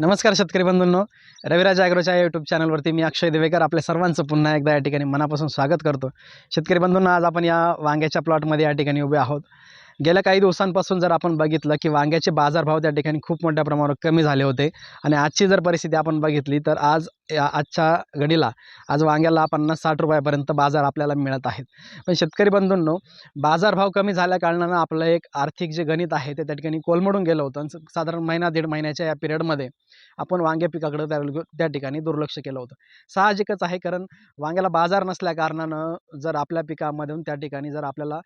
नमस्कार शेतकरी बंधूंनो. रविराज ॲग्रोच्या यूट्यूब चॅनलवरती मी अक्षय देवेकर आपल्या सर्वांचं पुन्हा एकदा या ठिकाणी मनापासून स्वागत करतो. शेतकरी बंधूंना आज आपण या वांग्याच्या प्लॉटमध्ये या ठिकाणी उभे आहोत. गेल्या काही दिवसांपासून जर आपण बघितलं की वांग्याचे बाजारभाव त्या ठिकाणी खूप मोठ्या प्रमाणावर कमी झाले होते. आणि आजची जर परिस्थिती आपण बघितली तर आज या आजच्या घडीला आज वांग्याला पन्नास साठ रुपयापर्यंत बाजार आपल्याला मिळत आहेत. पण शेतकरी बंधूंनो बाजारभाव कमी झाल्या कारणानं आपलं एक आर्थिक जे गणित आहे ते त्या ठिकाणी कोलमडून गेलं होतं. आणि साधारण महिना दीड महिन्याच्या या पिरियडमध्ये आपण वांगे पिकाकडं त्या त्या ठिकाणी दुर्लक्ष केलं होतं. साहजिकच आहे कारण वांग्याला बाजार नसल्या कारणानं जर आपल्या पिकामधून त्या ठिकाणी जर आपल्याला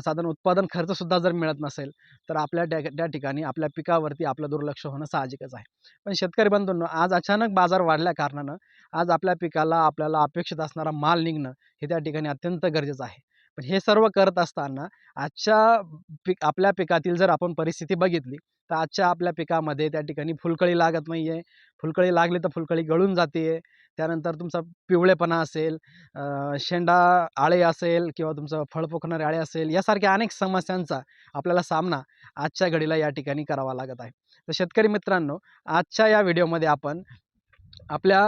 साधारण उत्पादन खर्चसुद्धा जर मिळत नसेल तर आपल्या त्या त्या ठिकाणी आपल्या पिकावरती आपलं दुर्लक्ष होणं साहजिकच आहे. पण शेतकरी बंधूंनो आज अचानक बाजार वाढल्या कारणानं आज आपल्या पिकाला आपल्याला अपेक्षित असणारा माल निघणं हे त्या ठिकाणी अत्यंत गरजेचं आहे. पण हे सर्व करत असताना आजच्या पिक आपल्या पिकातील जर आपण परिस्थिती बघितली तर आजच्या आपल्या पिकामध्ये त्या ठिकाणी फुलकळी लागत नाही आहे फुलकळी लागली तर फुलकळी गळून जाते त्यानंतर तुमचा पिवळेपणा असेल शेंडा आळे असेल किंवा तुमचं फळ पोखणारे आळे असेल यासारख्या अनेक समस्यांचा आपल्याला सामना आजच्या घडीला या ठिकाणी करावा लागत आहे. तर शेतकरी मित्रांनो आजच्या या व्हिडिओमध्ये आपण आपल्या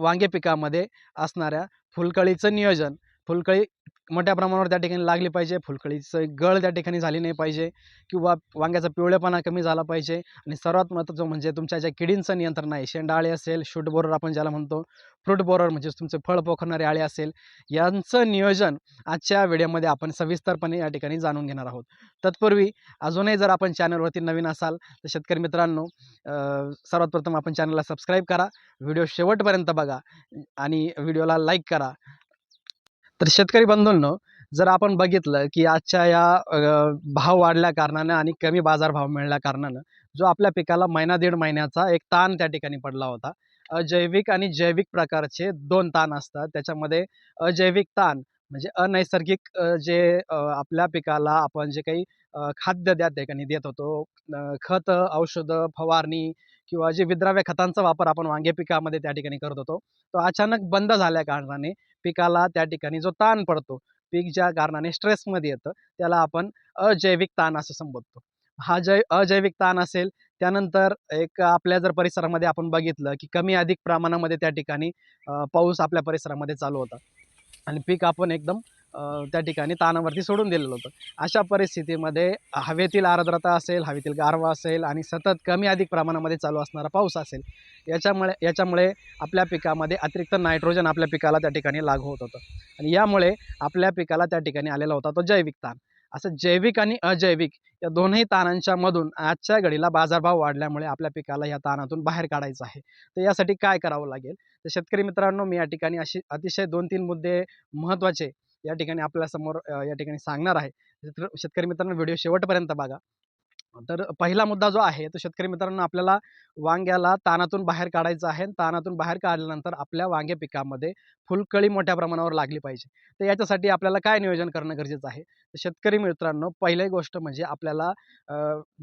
वांगे पिकामध्ये असणाऱ्या फुलकळीचं नियोजन फुलकळी मोठ्या प्रमाणावर त्या ठिकाणी लागली पाहिजे. फुलकळीचं गळ त्या ठिकाणी झाली नाही पाहिजे किंवा वांग्याचा पिवळेपणा कमी झाला पाहिजे. आणि सर्वात महत्त्वाचं म्हणजे तुमच्या ज्या किडींचं नियंत्रण आहे शेंडाळे असेल शूट बोरर आपण ज्याला म्हणतो फ्रूट बोरर म्हणजे तुमचे फळ पोखरणारे आळे असेल यांचं नियोजन आजच्या व्हिडिओमध्ये आपण सविस्तरपणे या ठिकाणी जाणून घेणार आहोत. तत्पूर्वी अजूनही जर आपण चॅनलवरती नवीन असाल तर शेतकरी मित्रांनो सर्वात प्रथम आपण चॅनलला सबस्क्राईब करा. व्हिडिओ शेवटपर्यंत बघा आणि व्हिडिओला लाईक करा. तर शेतकरी बंधूंनो जर आपण बघितलं की आजच्या या भाव वाढल्या कारणानं आणि कमी बाजारभाव मिळल्या कारणानं जो आपल्या पिकाला महिना दीड महिन्याचा एक ताण त्या ठिकाणी पडला होता. अजैविक आणि जैविक प्रकारचे दोन ताण असतात. त्याच्यामध्ये अजैविक ताण म्हणजे अनैसर्गिक जे आपल्या पिकाला आपण जे काही खाद्य त्या ठिकाणी देत होतो खत खतं औषधं फवारणी किंवा जे विद्राव्य खतांचा वापर आपण वांगे पिकामध्ये त्या ठिकाणी करत होतो तो अचानक बंद झाल्या कारणाने पिकाला त्या ठिकाणी जो ताण पडतो पीक ज्या कारणाने स्ट्रेसमध्ये येतं त्याला आपण अजैविक ताण असं संबोधतो. हा जै अजैविक ताण असेल त्यानंतर एक आपल्या जर परिसरामध्ये आपण बघितलं की कमी अधिक प्रमाणामध्ये त्या ठिकाणी पाऊस आपल्या परिसरामध्ये चालू होता. आणि पीक आपण एकदम त्या ठिकाणी ताणावरती सोडून दिलेलं होतं. अशा परिस्थितीमध्ये हवेतील आर्द्रता असेल हवेतील गारवा असेल आणि सतत कमी अधिक प्रमाणामध्ये चालू असणारा पाऊस असेल याच्यामुळे याच्यामुळे आपल्या पिकामध्ये अतिरिक्त नायट्रोजन आपल्या पिकाला त्या ठिकाणी लागू होत होतं. आणि यामुळे आपल्या पिकाला त्या ठिकाणी आलेला होता तो जैविक ताण. असं जैविक आणि अजैविक या दोन्ही ताणांच्या मधून आजच्या घडीला बाजारभाव वाढल्यामुळे आपल्या पिकाला या ताणातून बाहेर काढायचं आहे. तर यासाठी काय करावं लागेल? तर शेतकरी मित्रांनो मी या ठिकाणी अशी अतिशय दोन तीन मुद्दे महत्त्वाचे या ठिकाणी आपल्यासमोर समोर या ठिकाणी सांगणार आहे. तर शेतकरी मित्रांनो व्हिडिओ शेवटपर्यंत बघा. तर पहिला मुद्दा जो आहे तो शेतकरी मित्रांनो आपल्याला वांग्याला तानातून बाहेर काढायचं आहे आणि बाहेर काढल्यानंतर आपल्या वांगे पिकामध्ये फुलकळी मोठ्या प्रमाणावर लागली पाहिजे. तर याच्यासाठी आपल्याला काय नियोजन करणं गरजेचं आहे? तर शेतकरी मित्रांनो पहिली गोष्ट म्हणजे आपल्याला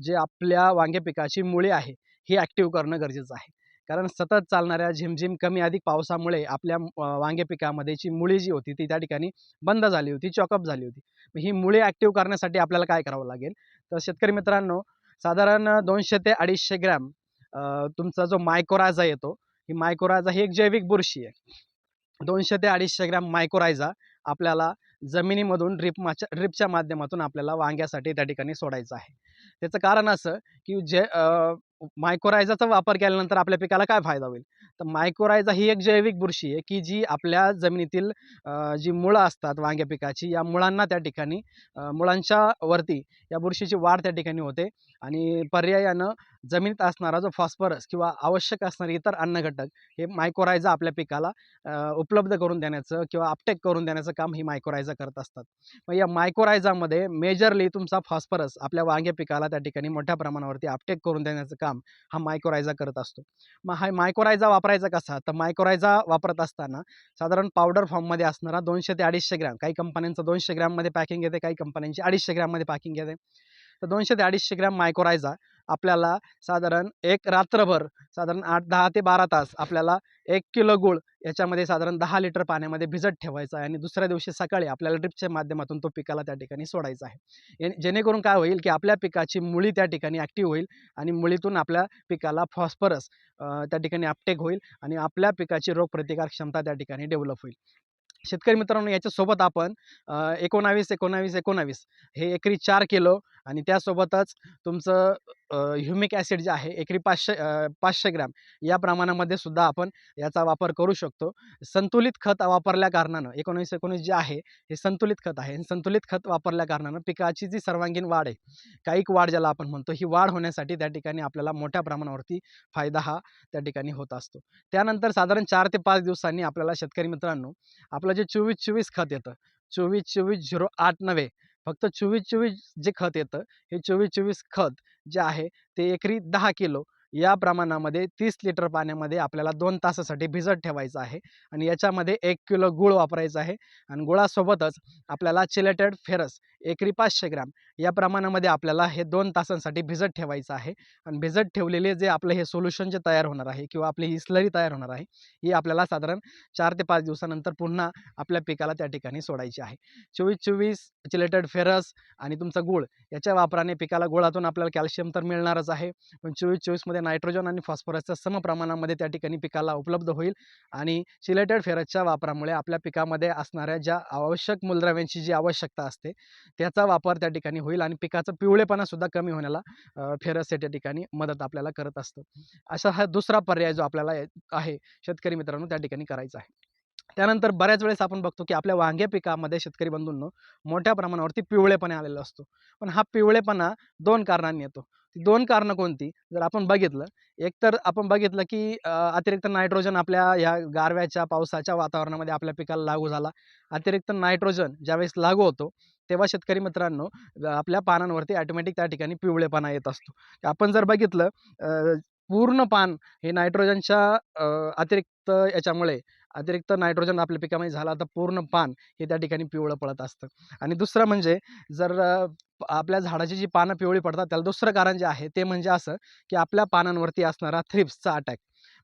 जे आपल्या वांगे पिकाची मुळे आहे ही ॲक्टिव्ह करणं गरजेचं आहे. कारण सतत चालणाऱ्या झिमझिम कमी अधिक पावसामुळे आपल्या वांगे पिकामध्ये जी मुळी जी होती ती त्या ठिकाणी बंद झाली होती चॉकअप झाली होती. ही मुळे ॲक्टिव्ह करण्यासाठी आपल्याला काय करावं लागेल? तर शेतकरी मित्रांनो साधारण दोनशे ते अडीचशे ग्रॅम तुमचा जो मायकोरायझा येतो ही मायकोरायझा ही एक जैविक बुरशी आहे. दोनशे ते अडीचशे ग्रॅम मायकोरायझा आपल्याला जमिनीमधून ड्रिप माच्या ड्रिपच्या माध्यमातून आपल्याला वांग्यासाठी त्या ठिकाणी सोडायचं आहे. त्याचं कारण असं की जे मायकोरायझाचा वापर केल्यानंतर आपल्या पिकाला काय फायदा होईल? तर मायकोरायझा ही एक जैविक बुरशी आहे की जी आपल्या जमिनीतील जी मुळं असतात वांग्या पिकाची या मुळांना त्या ठिकाणी मुळांच्या वरती या बुरशीची वाढ त्या ठिकाणी होते आणि पर्यायानं जमिनीत असणारा जो फॉस्फरस किंवा आवश्यक असणारे इतर अन्नघटक हे मायकोरायझा आपल्या पिकाला उपलब्ध करून देण्याचं किंवा अपटेक करून देण्याचं काम ही मायकोरायझा करत असतात. मग या मायकोरायझामध्ये मेजरली तुमचा फॉस्फरस आपल्या वांगे पिकाला त्या ठिकाणी मोठ्या प्रमाणावरती अपटेक करून देण्याचं काम हा मायकोरायझा करत असतो. मग हा मायकोरायझा वापरायचा कसा? तर मायकोरायझा वापरत असताना साधारण पावडर फॉर्ममध्ये असणारा दोनशे ते अडीचशे ग्रॅम काही कंपन्यांचं दोनशे ग्रॅममध्ये पॅकिंग येते काही कंपन्यांची अडीचशे ग्रॅममध्ये पॅकिंग येते. तर दोनशे ते अडीचशे ग्रॅम मायक्रोरायझा आपल्याला साधारण एक रात्रभर साधारण आठ दहा ते बारा तास आपल्याला एक किलो गूळ याच्यामध्ये साधारण दहा लिटर पाण्यामध्ये भिजत ठेवायचा आहे आणि दुसऱ्या दिवशी सकाळी आपल्याला ड्रिपच्या माध्यमातून तो पिकाला त्या ठिकाणी सोडायचा आहे. जेणेकरून काय होईल की आपल्या पिकाची मुळी त्या ठिकाणी ॲक्टिव्ह होईल आणि मुळीतून आपल्या पिकाला फॉस्फरस त्या ठिकाणी अपटेक होईल आणि आपल्या पिकाची रोगप्रतिकार क्षमता त्या ठिकाणी डेव्हलप होईल. शेतकरी मित्रांनो याच्यासोबत आपण एकोणावीस एकोणावीस एकोणावीस हे एकरी चार किलो आणि त्यासोबतच तुमचं ह्युमिक ॲसिड जे आहे एकरी पाचशे पाचशे ग्रॅम या प्रमाणामध्ये सुद्धा आपण याचा वापर करू शकतो. संतुलित खत वापरल्या कारणानं एकोणीस एकोणीस जे आहे हे संतुलित खत आहे. आणि संतुलित खत वापरल्या कारणानं पिकाची जी सर्वांगीण वाढ आहे कायिक वाढ ज्याला आपण म्हणतो ही वाढ होण्यासाठी त्या ठिकाणी आपल्याला मोठ्या प्रमाणावरती फायदा हा त्या ठिकाणी होत असतो. त्यानंतर साधारण चार ते पाच दिवसांनी आपल्याला शेतकरी मित्रांनो आपलं जे चोवीस चोवीस खत येतं चोवीस चोवीस झिरो आठ नव्हे फक्त चोवीस चोवीस जे खत येतं हे चोवीस चोवीस खत जे आहे ते एकरी दहा किलो. या प्रमाणामध्ये तीस लिटर पाण्यामध्ये आपल्याला दोन तासासाठी भिजत ठेवायचं आहे आणि याच्यामध्ये एक किलो गूळ वापरायचा आहे. आणि गुळासोबतच आपल्याला चिलेटेड फेरस एकरी पाचशे ग्रॅम. या प्रमाणामध्ये आपल्याला हे दोन तासांसाठी भिजत ठेवायचं आहे. आणि भिजत ठेवलेले जे आपलं हे सोल्युशन जे तयार होणार आहे किंवा आपली ही स्लरी तयार होणार आहे ही आपल्याला साधारण चार ते पाच दिवसानंतर पुन्हा आपल्या पिकाला त्या ठिकाणी सोडायची आहे. चोवीस चोवीस चिलेटेड फेरस आणि तुमचा गूळ याच्या वापराने पिकाला गुळातून आपल्याला कॅल्शियम तर मिळणारच आहे. पण चोवीस चोवीसमध्ये नायट्रोजन आणि फॉस्फरसच्या सम प्रमाणामध्ये त्या ठिकाणी पिकाला उपलब्ध होईल. आणि चिलेटेड फेरसच्या वापरामुळे आपल्या पिकामध्ये असणाऱ्या ज्या आवश्यक मूलद्रव्यांची जी आवश्यकता असते त्याचा वापर त्या ठिकाणी होईल आणि पिकाचं पिवळेपणासुद्धा कमी होण्याला फेरस त्या ठिकाणी मदत आपल्याला करत असतं. असा हा दुसरा पर्याय जो आपल्याला आहे शेतकरी मित्रांनो त्या ठिकाणी करायचा आहे. त्यानंतर बऱ्याच वेळेस आपण बघतो की आपल्या वांगे पिकामध्ये शेतकरी बंधूंनो मोठ्या प्रमाणावरती पिवळेपणा आलेला असतो. पण हा पिवळेपणा दोन कारणांनी येतो. ती दोन कारणं कोणती? जर आपण बघितलं एक तर आपण बघितलं की अतिरिक्त नायट्रोजन आपल्या ह्या गारव्याच्या पावसाच्या वातावरणामध्ये आपल्या पिकाला लागू झाला. अतिरिक्त नायट्रोजन ज्यावेळेस लागू होतो तेव्हा शेतकरी मित्रांनो आपल्या पानांवरती ॲटोमॅटिक त्या ठिकाणी पिवळेपणा येत असतो. आपण जर बघितलं पूर्ण पान हे नायट्रोजनच्या अतिरिक्त याच्यामुळे अतिरिक्त नायट्रोजन आपल्या पिकामध्ये झाला तर पूर्ण पान हे त्या ठिकाणी पिवळं पडत असतं. आणि दुसरं म्हणजे जर आपल्या झाडाची जी पानं पिवळी पडतात त्याला दुसरं कारण जे आहे ते म्हणजे असं की आपल्या पानांवरती असणारा थ्रिप्सचा अटॅक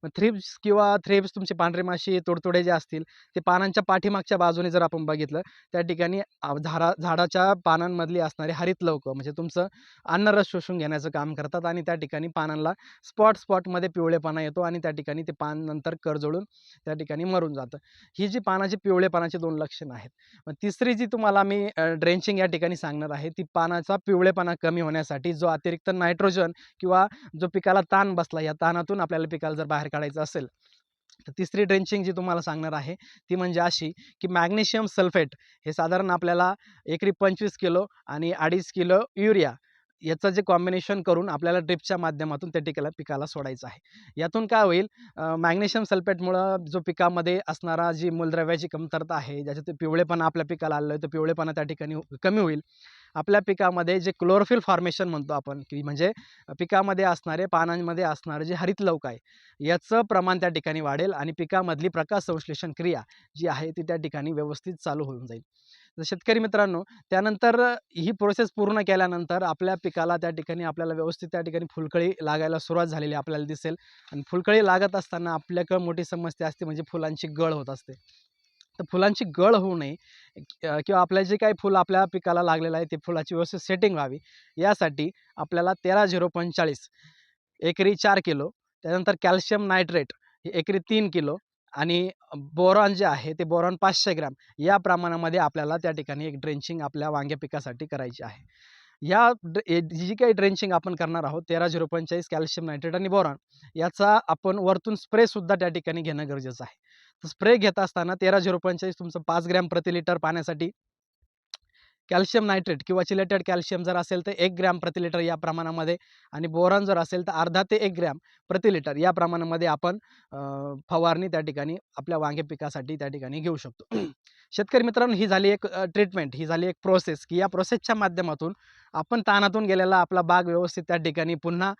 मग थ्रिप्स किंवा थ्रिप्स तुमची पांढरे माशी तोडतोडे जे असतील ते पानांच्या पाठीमागच्या बाजूने जर आपण बघितलं त्या ठिकाणी झाडा झाडाच्या पानांमधली असणारी हरित लवक म्हणजे तुमचं अन्नरस शोषून घेण्याचं काम करतात आणि त्या ठिकाणी पानांना स्पॉट स्पॉटमध्ये पिवळेपणा येतो आणि त्या ठिकाणी ते पान नंतर करजळून त्या ठिकाणी मरून जातं. ही जी पानाची पिवळेपणाची दोन लक्षणं आहेत. मग तिसरी जी तुम्हाला मी ड्रेंचिंग या ठिकाणी सांगणार आहे ती पानाचा पिवळेपणा कमी होण्यासाठी जो अतिरिक्त नायट्रोजन किंवा जो पिकाला ताण बसला या ताणातून आपल्याला पिकाला जर बाहेर काढायचं असेल तर तिसरी ड्रेंचिंग जी तुम्हाला सांगणार आहे ती म्हणजे अशी की मॅग्नेशियम सल्फेट हे साधारण आपल्याला एकरी पंचवीस किलो आणि अडीच किलो युरिया याचं जे कॉम्बिनेशन करून आपल्याला ड्रिपच्या माध्यमातून त्या टिकाला पिकाला सोडायचं आहे. यातून काय होईल मॅग्नेशियम सल्फेटमुळं जो पिकामध्ये असणारा जी मूलद्रव्याची कमतरता आहे ज्याच्यात पिवळेपणा आपल्या पिकाला आलं आहे तो पिवळेपणा त्या ठिकाणी कमी होईल. आपल्या पिकामध्ये जे क्लोरोफिल फॉर्मेशन म्हणतो आपण की म्हणजे पिकामध्ये असणारे पानांमध्ये असणारे जे हरित लवक आहे याचं प्रमाण त्या ठिकाणी वाढेल आणि पिकामधली प्रकाश संश्लेषण क्रिया जी आहे ती त्या ठिकाणी व्यवस्थित चालू होऊन जाईल. तर शेतकरी मित्रांनो त्यानंतर ही प्रोसेस पूर्ण केल्यानंतर आपल्या पिकाला त्या ठिकाणी आपल्याला व्यवस्थित त्या ठिकाणी फुलकळी लागायला सुरुवात झालेली आपल्याला दिसेल. आणि फुलकळी लागत असताना आपल्याकडं मोठी समस्या असते म्हणजे फुलांची गळ होत असते. तर फुलांची गळ होऊ नये किंवा आपल्या जे काही फुलं आपल्या पिकाला लागलेलं आहे ते फुलाची व्यवस्थित सेटिंग व्हावी. यासाठी आपल्याला तेरा झिरो पंचेचाळीस एकरी चार किलो त्यानंतर कॅल्शियम नायट्रेट एकरी तीन किलो आणि बोरॉन जे आहे ते बोरॉन पाचशे ग्रॅम या प्रमाणामध्ये आपल्याला त्या ठिकाणी एक ड्रेंचिंग आपल्या वांग्या पिकासाठी करायची आहे. ह्या जी काही ड्रेंचिंग आपण करणार आहोत तेरा झिरो पंचेचाळीस कॅल्शियम नायट्रेट आणि बोरॉन याचा आपण वरतून स्प्रेसुद्धा त्या ठिकाणी घेणं गरजेचं आहे. स्प्रे घेत असताना तेरा झिरो पंचेचाळीस तुमचं पाच ग्रॅम प्रति लिटर पाण्यासाठी कॅल्शियम नायट्रेट किंवा चिलेटेड कॅल्शियम जर असेल तर एक ग्रॅम प्रति लिटर या प्रमाणामध्ये आणि बोरॉन जर असेल तर अर्धा ते एक ग्रॅम प्रति लिटर या प्रमाणामध्ये आपण फवारणी त्या ठिकाणी आपल्या वांगे पिकासाठी त्या ठिकाणी घेऊ शकतो. शेतकरी मित्रांनो ही झाली एक ट्रीटमेंट ही झाली एक प्रोसेस की या प्रोसेसच्या माध्यमातून आपण तानातून गेलेला आपला बाग व्यवस्थित त्या ठिकाणी पुन्हा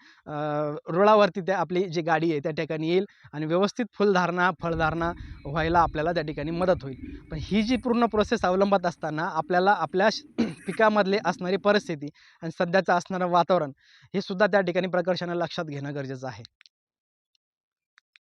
रुळावरती त्या आपली जी गाडी आहे त्या ठिकाणी येईल आणि व्यवस्थित फुलधारणा फळधारणा व्हायला आपल्याला त्या ठिकाणी मदत होईल. पण ही जी पूर्ण प्रोसेस अवलंबत असताना आपल्याला आपल्या श- पिकामधले असणारी परिस्थिती आणि सध्याचं असणारं वातावरण हे सुद्धा त्या ठिकाणी प्रकर्षानं लक्षात घेणं गरजेचं आहे.